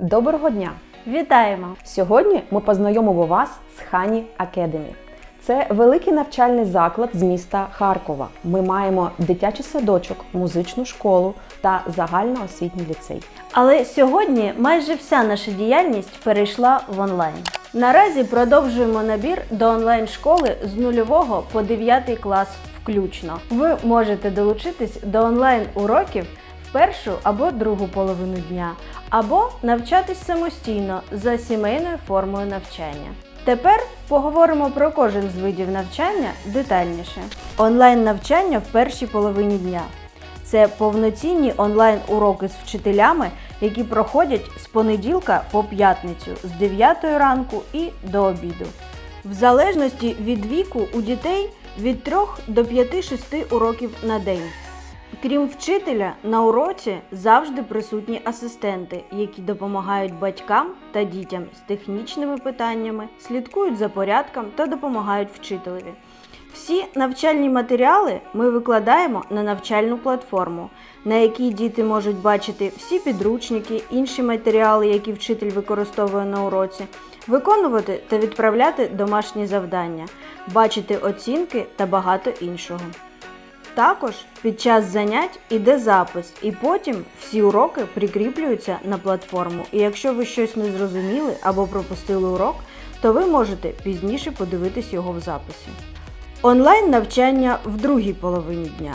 Доброго дня! Вітаємо! Сьогодні ми познайомимо вас з Хані Академі. Це великий навчальний заклад з міста Харкова. Ми маємо дитячий садочок, музичну школу та загальноосвітній ліцей. Але сьогодні майже вся наша діяльність перейшла в онлайн. Наразі продовжуємо набір до онлайн-школи з нульового по 9 клас включно. Ви можете долучитись до онлайн-уроків першу або другу половину дня, або навчатись самостійно за сімейною формою навчання. Тепер поговоримо про кожен з видів навчання детальніше. Онлайн-навчання в першій половині дня. Це повноцінні онлайн-уроки з вчителями, які проходять з понеділка по п'ятницю з 9 ранку і до обіду. В залежності від віку у дітей від 3 до 5-6 уроків на день. Крім вчителя, на уроці завжди присутні асистенти, які допомагають батькам та дітям з технічними питаннями, слідкують за порядком та допомагають вчителеві. Всі навчальні матеріали ми викладаємо на навчальну платформу, на якій діти можуть бачити всі підручники, інші матеріали, які вчитель використовує на уроці, виконувати та відправляти домашні завдання, бачити оцінки та багато іншого. Також під час занять іде запис, і потім всі уроки прикріплюються на платформу. І якщо ви щось не зрозуміли або пропустили урок, то ви можете пізніше подивитись його в записі. Онлайн навчання в другій половині дня.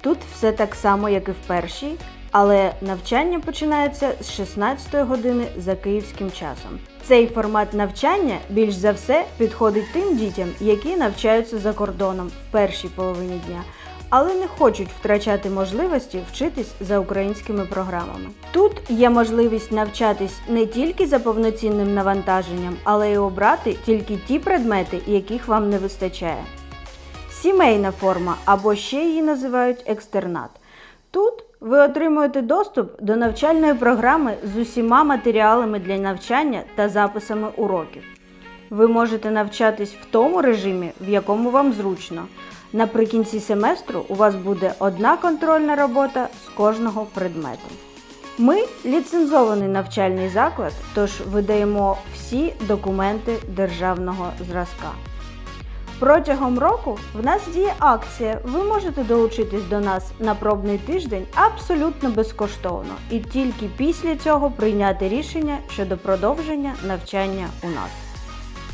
Тут все так само, як і в першій, але навчання починається з 16 години за київським часом. Цей формат навчання більш за все підходить тим дітям, які навчаються за кордоном в першій половині дня, але не хочуть втрачати можливості вчитись за українськими програмами. Тут є можливість навчатись не тільки за повноцінним навантаженням, але й обрати тільки ті предмети, яких вам не вистачає. Сімейна форма або ще її називають екстернат. Тут ви отримуєте доступ до навчальної програми з усіма матеріалами для навчання та записами уроків. Ви можете навчатись в тому режимі, в якому вам зручно. Наприкінці семестру у вас буде одна контрольна робота з кожного предмету. Ми ліцензований навчальний заклад, тож видаємо всі документи державного зразка. Протягом року в нас діє акція. Ви можете долучитись до нас на пробний тиждень абсолютно безкоштовно і тільки після цього прийняти рішення щодо продовження навчання у нас.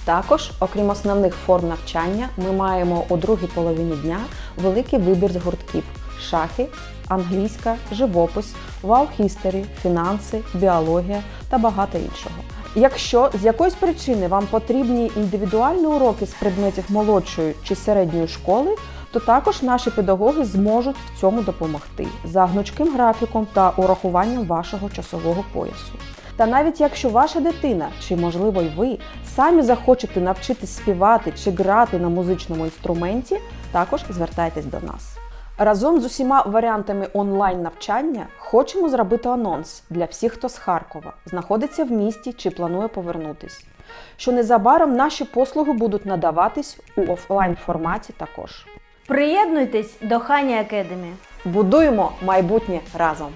Також, окрім основних форм навчання, ми маємо у другій половині дня великий вибір з гуртків: шахи, англійська, живопис, вау-хістері, фінанси, біологія та багато іншого. Якщо з якоїсь причини вам потрібні індивідуальні уроки з предметів молодшої чи середньої школи, то також наші педагоги зможуть в цьому допомогти за гнучким графіком та урахуванням вашого часового поясу. Та навіть якщо ваша дитина, чи можливо й ви, самі захочете навчитись співати чи грати на музичному інструменті, також звертайтесь до нас. Разом з усіма варіантами онлайн навчання хочемо зробити анонс для всіх, хто з Харкова, знаходиться в місті чи планує повернутись. Що незабаром наші послуги будуть надаватись у офлайн форматі також. Приєднуйтесь до Хані Академі. Будуємо майбутнє разом!